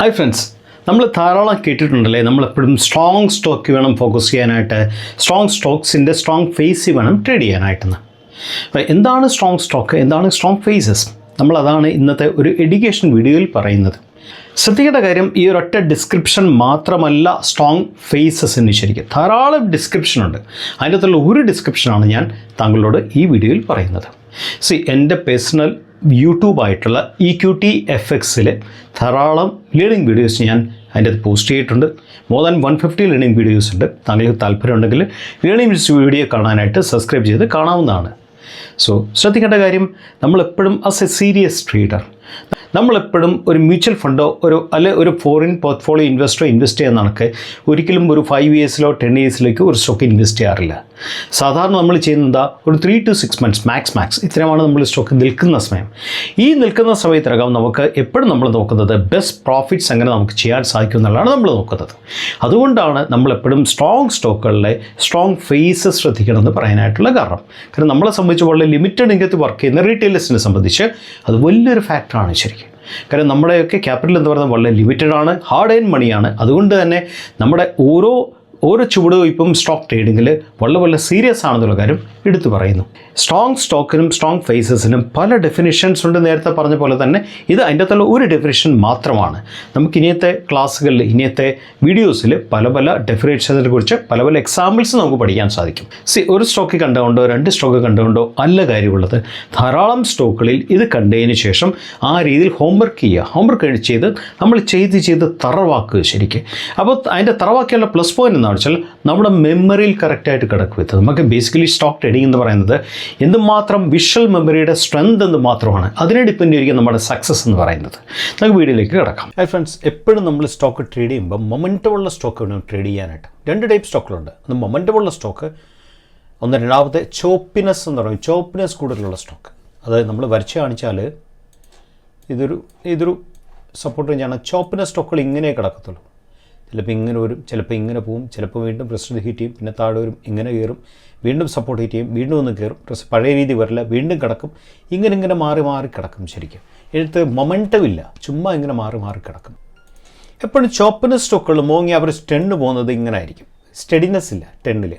Hi friends നമ്മൾ ധാരാളം കേട്ടിട്ടുണ്ടല്ലേ? നമ്മളെപ്പോഴും സ്ട്രോങ് സ്റ്റോക്ക് വേണം ഫോക്കസ് ചെയ്യാനായിട്ട്. സ്ട്രോങ് സ്റ്റോക്സിന്റെ സ്ട്രോങ് ഫേസ് വേണം ട്രേഡ് ചെയ്യാനായിട്ടെന്ന്. അപ്പോൾ എന്താണ് സ്ട്രോങ് സ്റ്റോക്ക് എന്താണ് സ്ട്രോങ് ഫേസസ് നമ്മളതാണ് ഇന്നത്തെ ഒരു എഡ്യൂക്കേഷൻ വീഡിയോയിൽ പറയുന്നത്. ശ്രദ്ധിക്കേണ്ട കാര്യം ഈ ഒരൊറ്റ ഡിസ്ക്രിപ്ഷൻ മാത്രമല്ല സ്ട്രോങ് ഫേസസിന് ശരിക്കും ധാരാളം ഡിസ്ക്രിപ്ഷൻ ഉണ്ട്. അതിന്റെ അകത്തുള്ള ഒരു ഡിസ്ക്രിപ്ഷനാണ് ഞാൻ താങ്കളോട് ഈ വീഡിയോയിൽ പറയുന്നത്. സി എന്റെ പേഴ്സണൽ യൂട്യൂബായിട്ടുള്ള ഇ ക്യു ടി എഫ് എക്സിൽ ധാരാളം ലേണിംഗ് വീഡിയോസ് ഞാൻ അതിന്റെ അത് പോസ്റ്റ് ചെയ്തിട്ടുണ്ട്. More than one fifty learning videos ഉണ്ട്. താങ്കൾക്ക് താല്പര്യമുണ്ടെങ്കിൽ ലേണിംഗ് വീഡിയോ കാണാനായിട്ട് സബ്സ്ക്രൈബ് ചെയ്ത് കാണാവുന്നതാണ്. സോ ശ്രദ്ധിക്കേണ്ട കാര്യം നമ്മളെപ്പോഴും ആസ് എ സീരിയസ് ട്രേഡർ നമ്മളെപ്പോഴും ഒരു മ്യൂച്വൽ ഫണ്ടോ ഒരു അല്ലെ ഒരു ഫോറിൻ പോർട്ട്ഫോളിയോ ഇൻവെസ്റ്ററോ ഇൻവെസ്റ്റ് ചെയ്യാൻ കണക്ക് ഒരിക്കലും ഒരു ഫൈവ് ഇയേഴ്സിലോ ടെൻ ഇയേഴ്സിലേക്ക് ഒരു സ്റ്റോക്ക് ഇൻവെസ്റ്റ് ചെയ്യാറില്ല. സാധാരണ നമ്മൾ ചെയ്യുന്നത് ഒരു three to six months max max ഇത്രയുമാണ് നമ്മൾ സ്റ്റോക്ക് നിൽക്കുന്ന സമയം. ഈ നിൽക്കുന്ന സമയത്തിനകം നമുക്ക് എപ്പോഴും നമ്മൾ നോക്കുന്നത് ബെസ്റ്റ് പ്രോഫിറ്റ്സ് എങ്ങനെ നമുക്ക് ചെയ്യാൻ സാധിക്കും എന്നുള്ളതാണ് നമ്മൾ നോക്കുന്നത്. അതുകൊണ്ടാണ് നമ്മളെപ്പോഴും സ്ട്രോങ് സ്റ്റോക്കുകളിലെ സ്ട്രോങ് ഫേസ് ശ്രദ്ധിക്കണമെന്ന് പറയാനായിട്ടുള്ള കാരണം. കാരണം നമ്മളെ സംബന്ധിച്ച് വളരെ ലിമിറ്റഡ് ഇംഗത്ത് വർക്ക് ചെയ്യുന്ന റീറ്റെയിലേഴ്സിനെ സംബന്ധിച്ച് അത് വലിയൊരു ഫാക്ടറാണ് ശരിക്കും. കാരണം നമ്മുടെയൊക്കെ ക്യാപിറ്റൽ എന്ന് പറയുന്നത് വളരെ ലിമിറ്റഡ് ആണ്. ഹാർഡ് ഏൺ മണിയാണ് അതുകൊണ്ട് തന്നെ നമ്മുടെ ഓരോ ഓരോ ചുവടുവയ്പ്പും സ്റ്റോക്ക് ട്രേഡിങ്ങിൽ വളരെ വളരെ സീരിയസ് ആണെന്നുള്ള കാര്യം എടുത്തു പറയുന്നു. സ്ട്രോങ് സ്റ്റോക്കിനും സ്ട്രോങ് ഫേസസിനും പല ഡെഫിനിഷൻസ് ഉണ്ട് നേരത്തെ പറഞ്ഞ പോലെ തന്നെ. ഇത് അതിന്റെ അകത്തുള്ള ഒരു ഡെഫിനിഷൻ മാത്രമാണ്. നമുക്ക് ഇനിയത്തെ ക്ലാസ്സുകളിൽ ഇനിയത്തെ വീഡിയോസിൽ പല പല ഡെഫിനേഷനെ കുറിച്ച് പല പല എക്സാമ്പിൾസ് നമുക്ക് പഠിക്കാൻ സാധിക്കും. സി ഒരു സ്റ്റോക്ക് കണ്ടുകൊണ്ടോ രണ്ട് സ്റ്റോക്ക് കണ്ടുകൊണ്ടോ അല്ല കാര്യമുള്ളത്. ധാരാളം സ്റ്റോക്കുകളിൽ ഇത് കണ്ടതിന് ശേഷം ആ രീതിയിൽ ഹോംവർക്ക് ചെയ്യുക. ഹോംവർക്ക് ചെയ്ത് നമ്മൾ ചെയ്ത് ചെയ്ത് തറവാക്കുക ശരിക്കും. അപ്പോൾ അതിന്റെ തറവാക്കിയുള്ള പ്ലസ് പോയിന്റ് എന്താണെന്ന് വെച്ചാൽ നമ്മുടെ മെമ്മറിയിൽ കറക്റ്റായിട്ട് കിടക്കും ഇത്. നമുക്ക് ബേസിക്കലി സ്റ്റോക്ക് ട്രേഡിംഗ് എന്ന് പറയുന്നത് എന്തുമാത്രം വിഷ്വൽ മെമ്മറിയുടെ സ്ട്രെങ്ത് എന്ന് മാത്രമാണ് അതിനെ ഡിപ്പെൻഡ് ചെയ്തിരിക്കും നമ്മുടെ സക്സസ് എന്ന് പറയുന്നത്. നമുക്ക് വീഡിയോയിലേക്ക് കിടക്കാം. ഹൈ ഫ്രണ്ട്സ് എപ്പോഴും നമ്മൾ സ്റ്റോക്ക് ട്രേഡ് ചെയ്യുമ്പോൾ മൊമെന്റമുള്ള സ്റ്റോക്ക് വേണം ട്രേഡ് ചെയ്യാനായിട്ട്. രണ്ട് ടൈപ്പ് സ്റ്റോക്കുകളുണ്ട് ഒന്ന് മൊമെന്റമുള്ള സ്റ്റോക്ക് ഒന്ന് രണ്ടാമത്തെ ചോപ്പിനെസ് എന്ന് പറയും. ചോപ്പിനെസ് കൂടുതലുള്ള സ്റ്റോക്ക് അതായത് നമ്മൾ വരച്ച് കാണിച്ചാൽ ഇതൊരു ഇതൊരു സപ്പോർട്ട് റേഞ്ചാണ് ചോപ്പിനെസ് സ്റ്റോക്കുകൾ ഇങ്ങനെ കിടക്കത്തുള്ളൂ. ചിലപ്പോൾ ഇങ്ങനെ വരും ചിലപ്പോൾ ഇങ്ങനെ പോവും ചിലപ്പോൾ വീണ്ടും പ്രസിഡന്റ് ഹീറ്റ് ചെയ്യും പിന്നെ താഴെ വരും ഇങ്ങനെ കയറും വീണ്ടും സപ്പോർട്ട് ഹീറ്റ് ചെയ്യും വീണ്ടും ഒന്ന് കയറും പ്രസ് പഴയ രീതി വരില്ല വീണ്ടും കിടക്കും ഇങ്ങനെ ഇങ്ങനെ മാറി മാറി കിടക്കും ശരിക്കും. എഴുത്ത് മൊമെന്റം ഇല്ല ചുമ്മാ ഇങ്ങനെ മാറി മാറി കിടക്കും. എപ്പോഴും ചോപ്പിന് സ്റ്റോക്കുകൾ മോങ്ങി ആവറേജ് ടെണ്ണ് പോകുന്നത് ഇങ്ങനെ ആയിരിക്കും. സ്റ്റഡിനെസ് ഇല്ല ടെണ്ണിൽ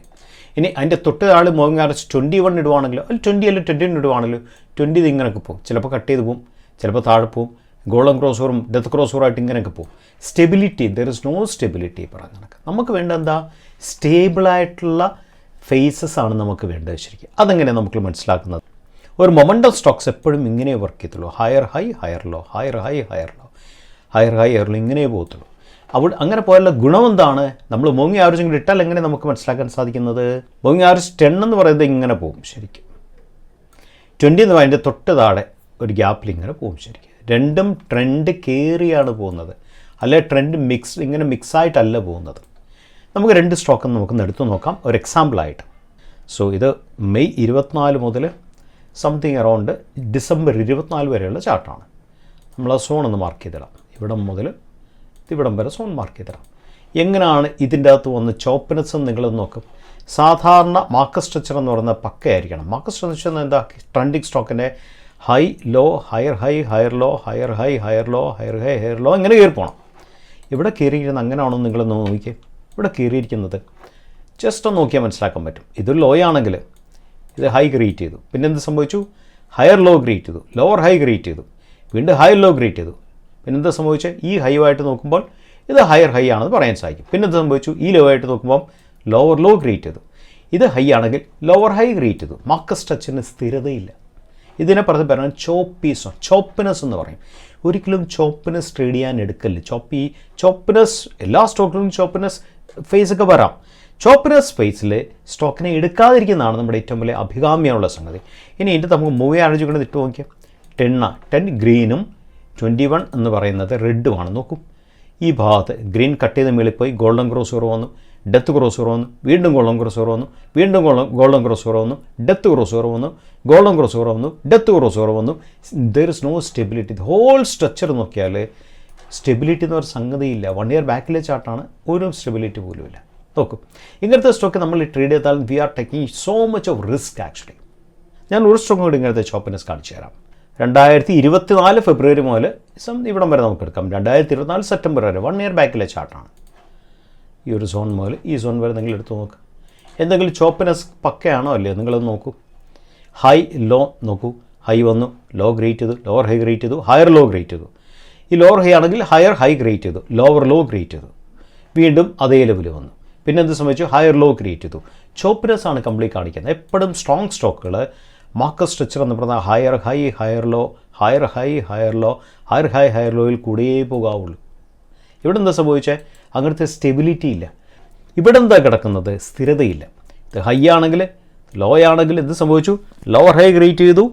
ഇനി അതിന്റെ തൊട്ട് ആൾ മോങ്ങി ആവറേജ് ട്വന്റി വൺ ഇടുവാണെങ്കിലോ അല്ലെങ്കിൽ ട്വന്റി അല്ലെങ്കിൽ ട്വന്റി ഇടുവാണെങ്കിലോ ട്വന്റി ഇത് ഇങ്ങനെയൊക്കെ പോകും. ചിലപ്പോൾ കട്ട് ചെയ്ത് പോകും ചിലപ്പോൾ താഴെ പോകും ഗോൾഡൻ ക്രോസ് ഓറും ഡെത്ത് ക്രോസ് ഓറുമായിട്ട് ഇങ്ങനെയൊക്കെ പോകും. Stability there is no stability പറഞ്ഞ കണക്ക് നമുക്ക് വേണ്ട എന്താ? സ്റ്റേബിളായിട്ടുള്ള ഫേസസ് ആണ് നമുക്ക് വേണ്ടത് ശരിക്കും. അതെങ്ങനെ നമുക്ക് മനസ്സിലാക്കുന്നത്? ഒരു മൊമെന്റം സ്റ്റോക്സ് എപ്പോഴും ഇങ്ങനെ വർക്ക് ചെയ്യത്തുള്ളൂ. Higher high higher low higher high higher low higher high higher low ഇങ്ങനെ പോകത്തുള്ളൂ. അവിടെ അങ്ങനെ പോയാലുള്ള ഗുണം എന്താണ്? നമ്മൾ മോങ്ങി ആവറേജ് ഇങ്ങോട്ട് ഇട്ടാൽ എങ്ങനെ നമുക്ക് മനസ്സിലാക്കാൻ സാധിക്കുന്നത്? മോങ്ങി ആവറേജ് ടെൻ എന്ന് പറയുന്നത് ഇങ്ങനെ പോകും ശരിക്കും. ട്വന്റി എന്ന് പറയുന്നത് തൊട്ട് താഴെ ഒരു ഗ്യാപ്പിൽ ഇങ്ങനെ പോകും ശരിക്കും. രണ്ടും ട്രെൻഡ് കയറിയാണ് പോകുന്നത്. അല്ലെ ട്രെൻഡ് മിക്സ് ഇങ്ങനെ മിക്സായിട്ടല്ല പോകുന്നത്. നമുക്ക് രണ്ട് സ്റ്റോക്ക് നമുക്ക് എടുത്തു നോക്കാം. ഒരു എക്സാമ്പിളായിട്ട് സോ ഇത് മെയ് ഇരുപത്തിനാല് മുതൽ സംതിങ് അറൗണ്ട് ഡിസംബർ ഇരുപത്തിനാല് വരെയുള്ള ചാർട്ടാണ് നമ്മൾ ആ സോൺ ഒന്ന് മാർക്ക് ചെയ്തിടാം. ഇവിടം മുതൽ ഇവിടം വരെ സോൺ മാർക്ക് ചെയ്തിടാം. എങ്ങനെയാണ് ഇതിന്റെ അകത്ത് വന്ന് ചോപ്പനസ് നിങ്ങൾ നോക്കും? സാധാരണ മാർക്കറ്റ് സ്ട്രക്ചർ എന്ന് പറയുന്നത് പക്കയായിരിക്കണം. മാർക്കറ്റ് സ്ട്രക്ചർ എന്താ? Trending സ്റ്റോക്കിന്റെ high low higher high higher low higher high higher low higher high higher low ഇങ്ങനെ കയറി പോകണം ഇവിടെ കയറിയിരിക്കുന്നത് അങ്ങനെയാണോ നിങ്ങളൊന്ന് നോക്കിയേ ഇവിടെ കയറിയിരിക്കുന്നത് ജസ്റ്റ് ഒന്ന് നോക്കിയാൽ മനസ്സിലാക്കാൻ പറ്റും. ഇതൊരു ലോ ആണെങ്കിൽ ഇത് ഹൈ ക്രിയേറ്റ് ചെയ്തു. പിന്നെ എന്ത് സംഭവിച്ചു? ഹയർ ലോ ക്രിയേറ്റ് ചെയ്തു. ലോവർ ഹൈ ക്രിയേറ്റ് ചെയ്തു. വീണ്ടും ഹയർ ലോ ക്രിയേറ്റ് ചെയ്തു. പിന്നെ എന്താ സംഭവിച്ചത് ഈ ഹൈ ആയിട്ട് നോക്കുമ്പോൾ ഇത് ഹയർ ഹൈ ആണെന്ന് പറയാൻ സാധിക്കും. പിന്നെ എന്ത് സംഭവിച്ചു? ഈ ലോ ആയിട്ട് നോക്കുമ്പോൾ ലോവർ ലോ ക്രിയേറ്റ് ചെയ്തു. ഇത് ഹൈ ആണെങ്കിൽ ലോവർ ഹൈ ക്രിയേറ്റ് ചെയ്തു. മാർക്കസ് ടച്ചിന് സ്ഥിരതയില്ല. ഇതിനെ പറഞ്ഞ് പറയുന്നത് ചോപ്പീസ് ചോപ്പിനസ് എന്ന് പറയും. ഒരിക്കലും ചോപ്പിനസ് ട്രേഡ് ചെയ്യാൻ എടുക്കല്ല. ചോപ്പി ചോപ്പിനസ് എല്ലാ സ്റ്റോക്കിലും ഫേസ് ഒക്കെ വരാം. ചോപ്പിനസ് ഫേസിൽ സ്റ്റോക്കിനെ എടുക്കാതിരിക്കുന്നതാണ് നമ്മുടെ ഏറ്റവും വലിയ അഭികാമ്യമുള്ള സംഗതി. ഇനി ഇതിന്റെ നമുക്ക് മൂവി ആലോചിച്ച് കൊണ്ട് ഇട്ട് നോക്കിയാൽ ടെണ്ണ ടെൻ ഗ്രീനും ട്വന്റി വൺ എന്ന് പറയുന്നത് റെഡുമാണ് നോക്കൂ. ഈ ഭാഗത്ത് ഗ്രീൻ കട്ട് ചെയ്ത് മേളിൽ പോയി ഗോൾഡൻ ക്രോസ് കുറവ് വന്നു ഡെത്ത് ക്രോസ് ഓവർ വന്നു വീണ്ടും ഗോൾഡൻ ക്രോസ് ഓവർ വന്നു വീണ്ടും ഗോൾഡൻ ഗോൾഡൻ ക്രോസ് വന്നു ഡെത്ത് ക്രോസ് ഓവർ വന്നു ഗോൾഡൻ ക്രോസ് ഓവർ വന്നു ഡെത്ത് ക്രോസ് ഓവർ വന്നു there is no stability whole structure നോക്കിയാൽ സ്റ്റെബിലിറ്റി എന്ന് പറയുന്ന സംഗതിയില്ല വൺ ഇയർ ബാക്കിലെ ചാർട്ടാണ് ഒരു സ്റ്റെബിലിറ്റി പോലും ഇല്ല. നോക്കും. ഇങ്ങനത്തെ സ്റ്റോക്ക് നമ്മൾ ട്രേഡ് ചെയ്താൽ we are taking so much of risk actually ഞാൻ ഒരു സ്റ്റോക്ക് കൂടി ഇങ്ങനത്തെ ഷോപ്പിനെസ് കാണിച്ചു തരാം. രണ്ടായിരത്തി ഇരുപത്തിനാല് ഫെബ്രുവരി മുതൽ ഇവിടം വരെ നമുക്ക് എടുക്കാം രണ്ടായിരത്തി ഇരുപത്തിനാല് സെപ്റ്റംബർ വരെ വൺ ഇയർ ബാക്കിലെ ചാർട്ടാണ് ഈ ഒരു സോൺ മുതൽ ഈ സോൺ വരെ നിങ്ങൾ എടുത്തു നോക്കുക എന്തെങ്കിലും ചോപ്പിനെസ് പക്കയാണോ അല്ലയോ? നിങ്ങളത് നോക്കൂ. ഹൈ ലോ നോക്കൂ. ഹൈ വന്നു ലോ ഗ്രേറ്റ് ചെയ്തു ലോവർ ഹൈ ഗ്രേറ്റ് ചെയ്തു ഹയർ ലോ ഗ്രേറ്റ് ചെയ്തു. ഈ ലോവർ ഹൈ ആണെങ്കിൽ ഹയർ ഹൈ ഗ്രേറ്റ് ചെയ്തു ലോവർ ലോ ഗ്രേറ്റ് ചെയ്തു. വീണ്ടും അതേ ലെവൽ വന്നു. പിന്നെ എന്ത് സംഭവിച്ചു? ഹയർ ലോ ക്രിയേറ്റ് ചെയ്തു. ചോപ്പിനെസ് ആണ് കംപ്ലീറ്റ് കാണിക്കുന്നത്. എപ്പോഴും സ്ട്രോങ് സ്റ്റോക്കുകൾ മാർക്കറ്റ് സ്ട്രക്ചർ എന്ന് പറഞ്ഞാൽ higher high higher low higher high higher low higher high higher ലോയിൽ കൂടിയേ പോകാവുള്ളൂ. ഇവിടെ എന്താ സംഭവിച്ചേ? അങ്ങനത്തെ സ്റ്റെബിലിറ്റി ഇല്ല. ഇവിടെ എന്താ കിടക്കുന്നത്? സ്ഥിരതയില്ല. ഇത് ഹൈ ആണെങ്കിൽ ലോ ആണെങ്കിൽ എന്ത് സംഭവിച്ചു? ലോവർ ഹൈ ഗ്രേറ്റ് ചെയ്തു.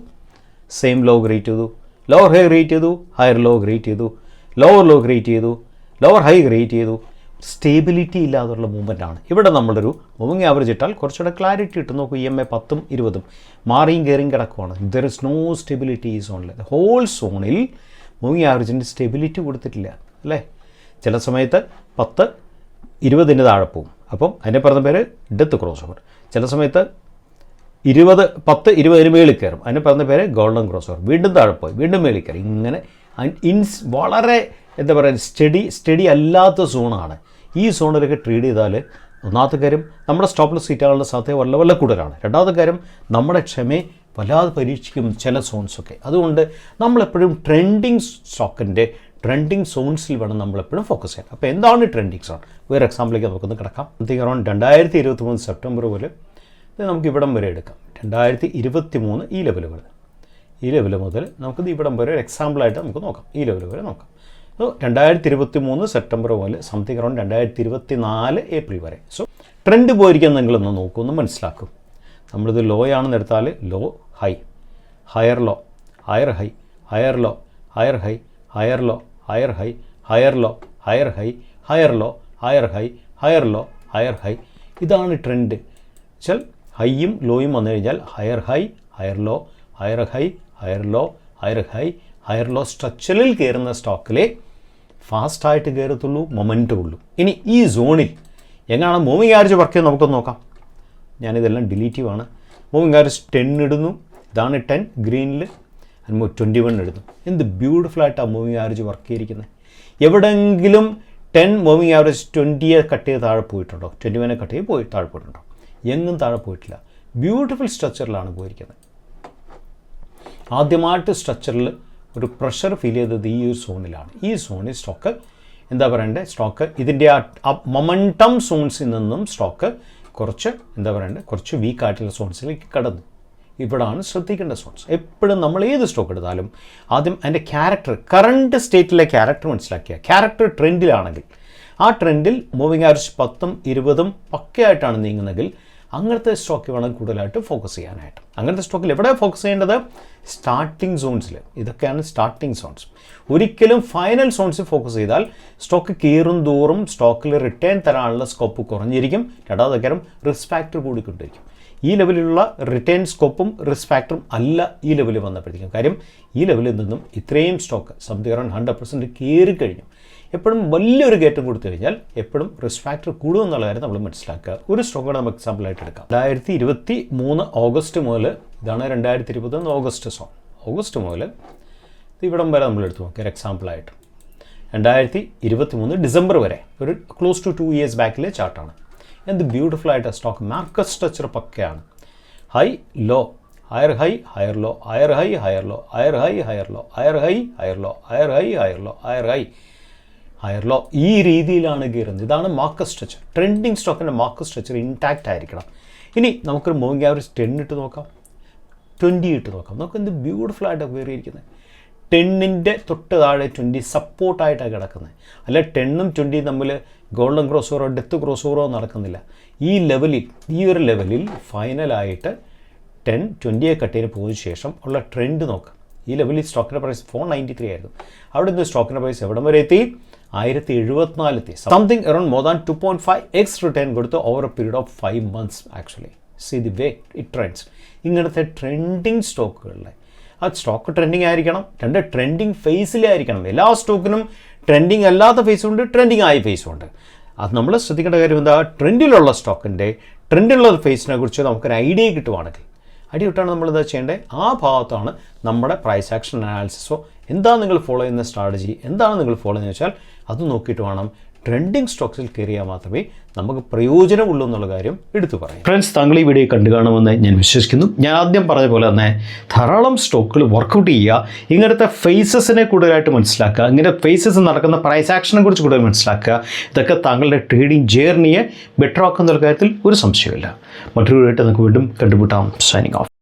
സെയിം ലോ ഗ്രേറ്റ് ചെയ്തു. ലോവർ ഹൈ ഗ്രേറ്റ് ചെയ്തു. ഹയർ ലോ ഗ്രേറ്റ് ചെയ്തു. ലോവർ ലോ ഗ്രേറ്റ് ചെയ്തു. ലോവർ ഹൈ ഗ്രേറ്റ് ചെയ്തു. സ്റ്റേബിലിറ്റി ഇല്ലാതുള്ള മൂവ്മെന്റ് ആണ്. ഇവിടെ നമ്മളൊരു മൂവിങ് ആവറേജ് ഇട്ടാൽ കുറച്ചുകൂടെ ക്ലാരിറ്റി ഇട്ട് നോക്കൂ. ഇ എം എ പത്തും ഇരുപതും. മാറിയും കയറിയും കിടക്കുവാണ്. ദർ ഇസ് നോ സ്റ്റെബിലിറ്റി ഈ സോണിൽ ഹോൾ സോണിൽ മൂവിങ് ആവറേജിന്റെ സ്റ്റെബിലിറ്റി കൊടുത്തിട്ടില്ല. അല്ലേ? ചില സമയത്ത് പത്ത് ഇരുപതിന്റെ താഴെ പോവും. അപ്പം അതിനെ പറഞ്ഞ പേര് ഡെത്ത് ക്രോസ് ഓവർ ചില സമയത്ത് ഇരുപത് പത്ത് ഇരുപതിന് മേളിൽ കയറും. അതിനെ പറഞ്ഞ പേര് ഗോൾഡൻ ക്രോസ് ഓവർ വീണ്ടും താഴെ പോയി വീണ്ടും മേളിൽ കയറി. ഇങ്ങനെ ഇൻസ് വളരെ എന്താ പറയുക സ്റ്റഡി സ്റ്റഡി അല്ലാത്ത സോണാണ് ഈ സോണിലൊക്കെ ട്രീഡ് ചെയ്താൽ ഒന്നാമത്തെ കാര്യം നമ്മുടെ സ്റ്റോപ്പിൽ സീറ്റാകാനുള്ള സാധ്യത വല്ല വല്ല കൂടുതലാണ്. രണ്ടാമത്തെ കാര്യം നമ്മുടെ ക്ഷമയെ വല്ലാതെ പരീക്ഷിക്കും ചില സോൺസൊക്കെ അതുകൊണ്ട് നമ്മളെപ്പോഴും ട്രെൻഡിങ് സ്റ്റോക്കിന്റെ ട്രെൻഡിങ് സോൺസിൽ വേണം നമ്മളെപ്പോഴും ഫോക്കസ് ചെയ്യാൻ. അപ്പോൾ എന്താണ് ട്രെൻഡിങ് സോൺ വേറെ എക്സാമ്പിളിലേക്ക് നമുക്കൊന്ന് കിടക്കാം. സംതിങ് അറൗണ്ട് രണ്ടായിരത്തി ഇരുപത്തി മൂന്ന് സെപ്റ്റംബർ പോലെ ഇത് നമുക്ക് ഇവിടം വരെ എടുക്കാം. രണ്ടായിരത്തി ഇരുപത്തി മൂന്ന് ഈ ലെവൽ വരെ. ഈ ലെവൽ മുതൽ നമുക്കിത് ഇവിടം വരെ ഒരു എക്സാമ്പിളായിട്ട് നമുക്ക് നോക്കാം. ഈ ലെവൽ വരെ നോക്കാം. സോ രണ്ടായിരത്തി ഇരുപത്തി മൂന്ന് സെപ്റ്റംബർ മുതൽ സംതിങ് അറൗണ്ട് രണ്ടായിരത്തി ഇരുപത്തി നാല് ഏപ്രിൽ വരെ. സോ ട്രെൻഡ് പോയിരിക്കാൻ നിങ്ങളൊന്ന് നോക്കൂ ഒന്ന് മനസ്സിലാക്കും. നമ്മളിത് ലോ ആണെന്ന് എടുത്താൽ low high higher low higher high higher low higher high higher low higher high higher low higher high higher low higher high higher low higher high. ഇതാണ് ട്രെൻഡ്. വെച്ചാൽ ഹൈയും ലോയും വന്നു കഴിഞ്ഞാൽ higher high higher low higher high higher low higher high higher low സ്ട്രക്ചറിൽ കയറുന്ന സ്റ്റോക്കിലെ ഫാസ്റ്റായിട്ട് കയറത്തുള്ളൂ momentum ഉള്ളൂ. ഇനി ഈ സോണിൽ എങ്ങനെയാണ് മൂവിങ് ആവറേജ് വർക്ക് ചെയ്യുന്നത് നമുക്കൊന്ന് നോക്കാം. ഞാനിതെല്ലാം ഡിലീറ്റീവാണ്. മൂവിങ് ആവറേജ് ടെൻ ഇടുന്നു. ഇതാണ് ടെൻ ഗ്രീനിൽ അനുഭവം ട്വന്റി വൺ എടുത്തു. എന്ത് ബ്യൂട്ടിഫുള്ളായിട്ടാണ് മൂവിങ് ആവറേജ് വർക്ക് ചെയ്തിരിക്കുന്നത് എവിടെയെങ്കിലും ടെൻ മൂവിങ് ആവറേജ് ട്വന്റിയെ കട്ട് ചെയ്ത് താഴെ പോയിട്ടുണ്ടോ? ട്വന്റി വനെ കട്ട് ചെയ്ത് പോയി താഴെ പോയിട്ടുണ്ടോ? എങ്ങും താഴെ പോയിട്ടില്ല. ബ്യൂട്ടിഫുൾ സ്ട്രക്ചറിലാണ് പോയിരിക്കുന്നത്. ആദ്യമായിട്ട് സ്ട്രക്ചറിൽ ഒരു പ്രഷർ ഫീൽ ചെയ്തത് ഈ ഒരു സോണിലാണ് ഈ സോണിൽ സ്റ്റോക്ക് എന്താ പറയണ്ടേ? സ്റ്റോക്ക് ഇതിന്റെ ആ മൊമന്റം സോൺസിൽ നിന്നും സ്റ്റോക്ക് കുറച്ച് എന്താ പറയണ്ടേ? കുറച്ച് വീക്കായിട്ടുള്ള സോൺസിലേക്ക് കടന്നു. ഇവിടാണ് ശ്രദ്ധിക്കേണ്ട സോൺസ് എപ്പോഴും നമ്മൾ ഏത് സ്റ്റോക്ക് എടുത്താലും ആദ്യം അതിന്റെ ക്യാരക്ടർ കറണ്ട് സ്റ്റേറ്റിലെ ക്യാരക്ടർ മനസ്സിലാക്കിയ. ക്യാരക്ടർ ട്രെൻഡിലാണെങ്കിൽ ആ ട്രെൻഡിൽ മൂവിങ് ആവറേജ് പത്തും ഇരുപതും പക്കയായിട്ടാണ് നീങ്ങുന്നതെങ്കിൽ അങ്ങനത്തെ സ്റ്റോക്ക് വേണം കൂടുതലായിട്ട് ഫോക്കസ് ചെയ്യാനായിട്ട്. അങ്ങനത്തെ സ്റ്റോക്കിൽ എവിടെ ഫോക്കസ് ചെയ്യേണ്ടത്? സ്റ്റാർട്ടിംഗ് സോൺസിൽ ഇതൊക്കെയാണ് സ്റ്റാർട്ടിംഗ് സോൺസ് ഒരിക്കലും ഫൈനൽ സോൺസിൽ ഫോക്കസ് ചെയ്താൽ സ്റ്റോക്ക് കീറും തോറും സ്റ്റോക്കിൽ റിട്ടേൺ തരാനുള്ള സ്കോപ്പ് കുറഞ്ഞിരിക്കും. രണ്ടാമത്തെ കാര്യം റിസ്ക് ഫാക്ടർ കൂടിക്കൊണ്ടിരിക്കും. ഈ ലെവലിലുള്ള റിട്ടേൺ സ്കോപ്പും റിസ്ക് ഫാക്ടറും അല്ല ഈ ലെവലിൽ വന്നപ്പോഴത്തേക്കും. കാര്യം ഈ ലെവലിൽ നിന്നും ഇത്രയും stock something around hundred percent കയറി കഴിഞ്ഞു. എപ്പോഴും വലിയൊരു കയറ്റം കൊടുത്തു കഴിഞ്ഞാൽ എപ്പോഴും റിസ്ക് ഫാക്ടർ കൂടും എന്നുള്ള കാര്യം നമ്മൾ മനസ്സിലാക്കുക. ഒരു സ്റ്റോക്ക് നമുക്ക് നമുക്ക് എക്സാമ്പിളായിട്ട് എടുക്കാം. രണ്ടായിരത്തി ഇരുപത്തി മൂന്ന് ഓഗസ്റ്റ് മുതൽ ഇതാണ് രണ്ടായിരത്തി ഇരുപത്തൊന്ന് ഓഗസ്റ്റ് സോൺ ഓഗസ്റ്റ് മുതൽ ഇവിടം വരെ നമ്മൾ എടുത്തു നോക്കിയ ഒരു എക്സാമ്പിളായിട്ട് രണ്ടായിരത്തി ഇരുപത്തി മൂന്ന് ഡിസംബർ വരെ ഒരു ക്ലോസ് ടു ടു ഇയേഴ്സ് ബാക്കിലെ ചാർട്ടാണ് എന്ത് ബ്യൂട്ടിഫുൾ ആയിട്ട് stock market structure പക്കയാണ്. High low higher high higher low higher high higher low higher high higher low higher high higher low higher high higher low higher high higher low ഈ രീതിയിലാണ് കയറുന്നത്. ഇതാണ് market structure trending സ്റ്റോക്കിന്റെ market structure intact ആയിരിക്കണം. ഇനി നമുക്കൊരു moving average ten ഇട്ട് നോക്കാം. ട്വന്റി ഇട്ട് നോക്കാം. നമുക്ക് എന്ത് ബ്യൂട്ടിഫുൾ ആയിട്ട് കയറിയിരിക്കുന്നത്. ടെന്നിന്റെ തൊട്ട് താഴെ ട്വന്റി സപ്പോർട്ടായിട്ടാണ് കിടക്കുന്നത്. അല്ല ടെണ്ണും ട്വന്റിയും തമ്മിൽ ഗോൾഡൻ ക്രോസ് ഓവറോ ഡെത്ത് ക്രോസ് ഓവറോ നടക്കുന്നില്ല. ഈ ലെവലിൽ ഈ ഒരു ലെവലിൽ ഫൈനലായിട്ട് ടെൻ ട്വന്റി എ കട്ടിന് പോയ ശേഷം ഉള്ള ട്രെൻഡ് നോക്കാം. ഈ ലെവലിൽ സ്റ്റോക്കിന്റെ പ്രൈസ് ഫോർ നയന്റി ത്രീ ആയിരുന്നു. അവിടെ നിന്ന് സ്റ്റോക്കിന്റെ പ്രൈസ് എവിടം വരെ എത്തി? ആയിരത്തി എഴുപത്തിനാലെത്തി something around more than two point five x return കൊടുത്ത് over a period of five months actually see the way it trends ഇങ്ങനത്തെ ട്രെൻഡിങ് സ്റ്റോക്കുകളിലെ ആ സ്റ്റോക്ക് ട്രെൻഡിങ് ആയിരിക്കണം രണ്ട് ട്രെൻഡിങ് ഫേസിലായിരിക്കണം എല്ലാ സ്റ്റോക്കിനും ട്രെൻഡിങ് അല്ലാത്ത ഫേസും ഉണ്ട് ട്രെൻഡിങ് ആയ ഫേസും ഉണ്ട്. അത് നമ്മൾ ശ്രദ്ധിക്കേണ്ട കാര്യം എന്താ? ട്രെൻഡിലുള്ള സ്റ്റോക്കിന്റെ ട്രെൻഡിലുള്ള ഫേസിനെ കുറിച്ച് നമുക്കൊരു ഐഡിയ കിട്ടുവാണെങ്കിൽ. ഐഡിയ കിട്ടാണ് നമ്മൾ എന്താ ചെയ്യേണ്ടത് ആ ഭാഗത്താണ് നമ്മുടെ പ്രൈസ് ആക്ഷൻ അനാലിസിസോ എന്താണ് നിങ്ങൾ ഫോളോ ചെയ്യുന്ന സ്ട്രാറ്റജി എന്താണ് നിങ്ങൾ ഫോളോ ചെയ്യുന്നത് വെച്ചാൽ അത് നോക്കിയിട്ട് വേണം ട്രെൻഡിങ് സ്റ്റോക്സിൽ കയറിയാൽ മാത്രമേ നമുക്ക് പ്രയോജനമുള്ളൂ എന്നുള്ള കാര്യം എടുത്തു പറയാം. ഫ്രണ്ട്സ് താങ്കൾ ഈ വീഡിയോ കണ്ടു കാണുമെന്ന് ഞാൻ വിശ്വസിക്കുന്നു. ഞാൻ ആദ്യം പറഞ്ഞ പോലെ തന്നെ ധാരാളം സ്റ്റോക്കുകൾ വർക്കൗട്ട് ചെയ്യുക ഇങ്ങനത്തെ ഫേസസിനെ കൂടുതലായിട്ട് മനസ്സിലാക്കുക ഇങ്ങനത്തെ ഫേസസ് നടക്കുന്ന പ്രൈസ് ആക്ഷനെ കുറിച്ച് കൂടുതൽ മനസ്സിലാക്കുക ഇതൊക്കെ താങ്കളുടെ ട്രേഡിംഗ് ജേർണിയെ ബെറ്റർ ആക്കുന്ന കാര്യത്തിൽ ഒരു സംശയമില്ല മറ്റൊരു വീഡിയോ നമുക്ക് വീണ്ടും കണ്ടുമുട്ടാം. Signing off